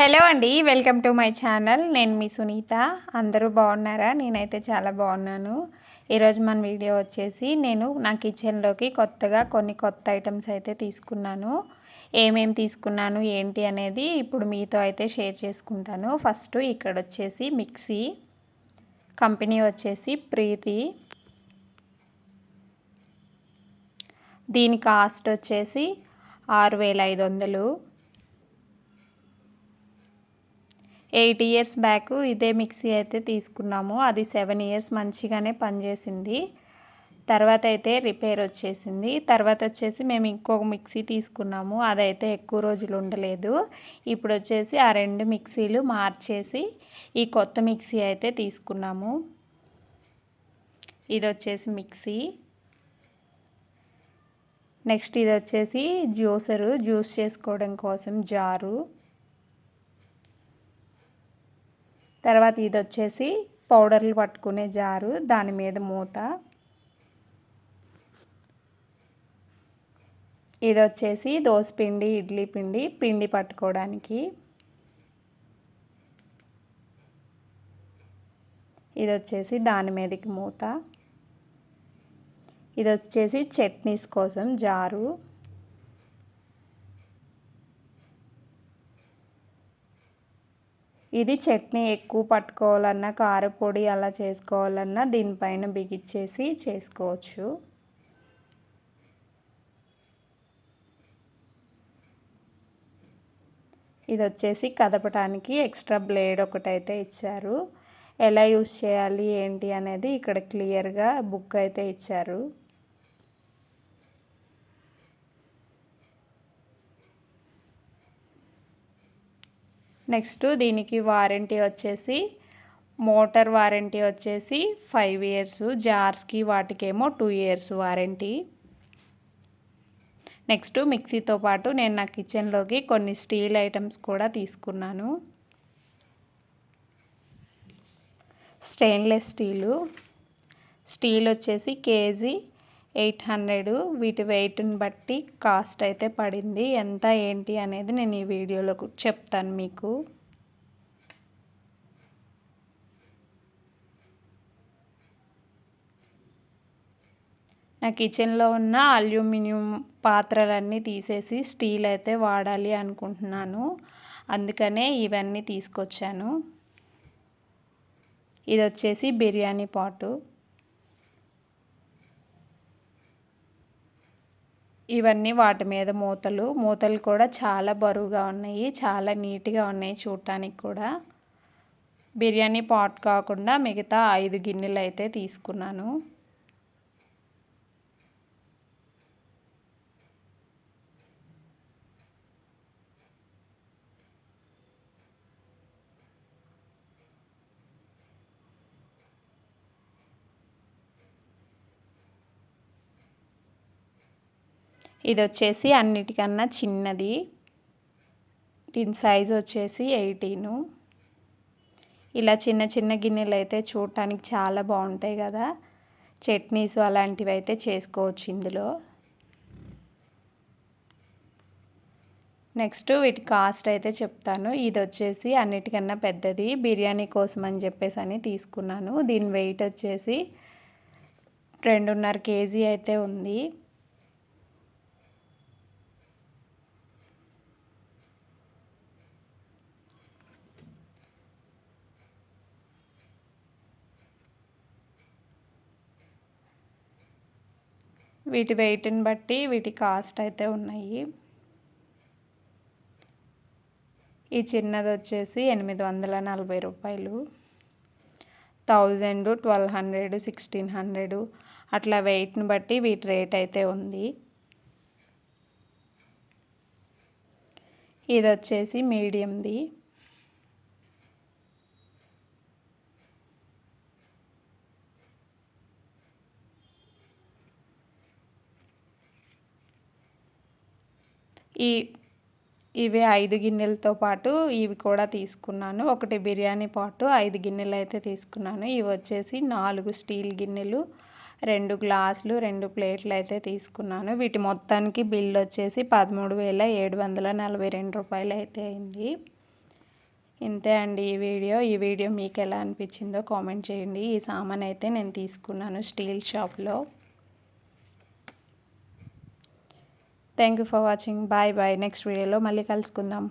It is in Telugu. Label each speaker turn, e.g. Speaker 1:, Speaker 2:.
Speaker 1: హలో అండి వెల్కమ్ టు మై ఛానల్. నేను మీ సునీత. అందరూ బాగున్నారా? నేనైతే చాలా బాగున్నాను. ఈరోజు మన వీడియో వచ్చేసి నేను నా కిచెన్లోకి కొత్తగా కొన్ని కొత్త ఐటమ్స్ అయితే తీసుకున్నాను. ఏమేమి తీసుకున్నాను ఏంటి అనేది ఇప్పుడు మీతో అయితే షేర్ చేసుకుంటాను. ఫస్ట్ ఇక్కడ వచ్చేసి మిక్సీ కంపెనీ వచ్చేసి ప్రీతి. దీని కాస్ట్ వచ్చేసి ఆరు వేల ఐదు వందలు. ఎయిట్ ఇయర్స్ బ్యాక్ ఇదే మిక్సీ అయితే తీసుకున్నాము. అది సెవెన్ ఇయర్స్ మంచిగానే పనిచేసింది. తర్వాత అయితే రిపేర్ వచ్చేసింది. తర్వాత వచ్చేసి మేము ఇంకొక మిక్సీ తీసుకున్నాము. అదైతే ఎక్కువ రోజులు ఉండలేదు. ఇప్పుడు వచ్చేసి ఆ రెండు మిక్సీలు మార్చేసి ఈ కొత్త మిక్సీ అయితే తీసుకున్నాము. ఇది వచ్చేసి మిక్సీ. నెక్స్ట్ ఇది వచ్చేసి జ్యూసరు. జ్యూస్ చేసుకోవడం కోసం జారు. తర్వాత ఇది వచ్చేసి పౌడర్లు పట్టుకునే జారు దాని మీద మూత. ఇది వచ్చేసి పిండి ఇడ్లీ పిండి పిండి పట్టుకోవడానికి. ఇది వచ్చేసి దాని మీదకి మూత. ఇది వచ్చేసి చట్నీస్ కోసం జారు. ఇది చట్నీ ఎక్కువ పట్టుకోవాలన్నా కారపొడి అలా చేసుకోవాలన్నా దీనిపైన బిగిచ్చేసి చేసుకోవచ్చు. ఇది వచ్చేసి కదపటానికి ఎక్స్ట్రా బ్లేడ్ ఒకటైతే ఇచ్చారు. ఎలా యూస్ చేయాలి ఏంటి అనేది ఇక్కడ క్లియర్గా బుక్ అయితే ఇచ్చారు. నెక్స్ట్ దీనికి వారంటీ వచ్చేసి మోటార్ వారంటీ వచ్చేసి ఫైవ్ ఇయర్స్ జార్స్కి వాటికేమో టూ ఇయర్స్ వారంటీ. నెక్స్ట్ మిక్సీతో పాటు నేను నా కిచెన్లోకి కొన్ని స్టీల్ ఐటమ్స్ కూడా తీసుకున్నాను. Stainless steel. స్టీల్ వచ్చేసి కేజీ ఎయిట్ హండ్రెడ్ వీటి వెయిట్ని బట్టి కాస్ట్ అయితే పడింది. ఎంత ఏంటి అనేది నేను ఈ వీడియోలో చెప్తాను మీకు. నా కిచెన్లో ఉన్న అల్యూమినియం పాత్రలన్నీ తీసేసి స్టీల్ అయితే వాడాలి అనుకుంటున్నాను. అందుకనే ఇవన్నీ తీసుకొచ్చాను. ఇది వచ్చేసి బిర్యానీ పాటు. ఇవన్నీ వాటి మీద మూతలు. మూతలు కూడా చాలా బరువుగా ఉన్నాయి. చాలా నీట్గా ఉన్నాయి చూడటానికి కూడా. బిర్యానీ పాట్ కాకుండా మిగతా ఐదు గిన్నెలు అయితే తీసుకున్నాను. ఇది వచ్చేసి అన్నిటికన్నా చిన్నది. దీని సైజ్ వచ్చేసి ఎయిటీను. ఇలా చిన్న చిన్న గిన్నెలు అయితే చూడటానికి చాలా బాగుంటాయి కదా. చట్నీస్ అలాంటివి అయితే చేసుకోవచ్చు ఇందులో. నెక్స్ట్ వీటి కాస్ట్ అయితే చెప్తాను. ఇది వచ్చేసి అన్నిటికన్నా పెద్దది. బిర్యానీ కోసం అని చెప్పేసి అని తీసుకున్నాను. దీని వెయిట్ వచ్చేసి రెండున్నర కేజీ అయితే ఉంది. వీటి వెయిట్ని బట్టి వీటి కాస్ట్ అయితే ఉన్నాయి. ఈ చిన్నది వచ్చేసి ఎనిమిది వందల నలభై రూపాయలు. Thousand twelve hundred sixteen hundred అట్లా వెయిట్ని బట్టి వీటి రేట్ అయితే ఉంది. ఇది వచ్చేసి మీడియంది. ఈ ఇవి ఐదు గిన్నెలతో పాటు ఇవి కూడా తీసుకున్నాను. ఒకటి బిర్యానీ పాటు ఐదు గిన్నెలు అయితే తీసుకున్నాను. ఇవి వచ్చేసి నాలుగు స్టీల్ గిన్నెలు రెండు గ్లాసులు రెండు ప్లేట్లు అయితే తీసుకున్నాను. వీటి మొత్తానికి బిల్ వచ్చేసి పదమూడు వేల ఏడు వందల నలభై రెండు రూపాయలు అయితే అయింది. ఇంతే అండి ఈ వీడియో. ఈ వీడియో మీకు ఎలా అనిపించిందో కామెంట్ చేయండి. ఈ సామాన్ అయితే నేను తీసుకున్నాను స్టీల్ షాప్లో. Thank you for watching bye bye next వీడియోలో మళ్ళీ కలుసుకుందాం.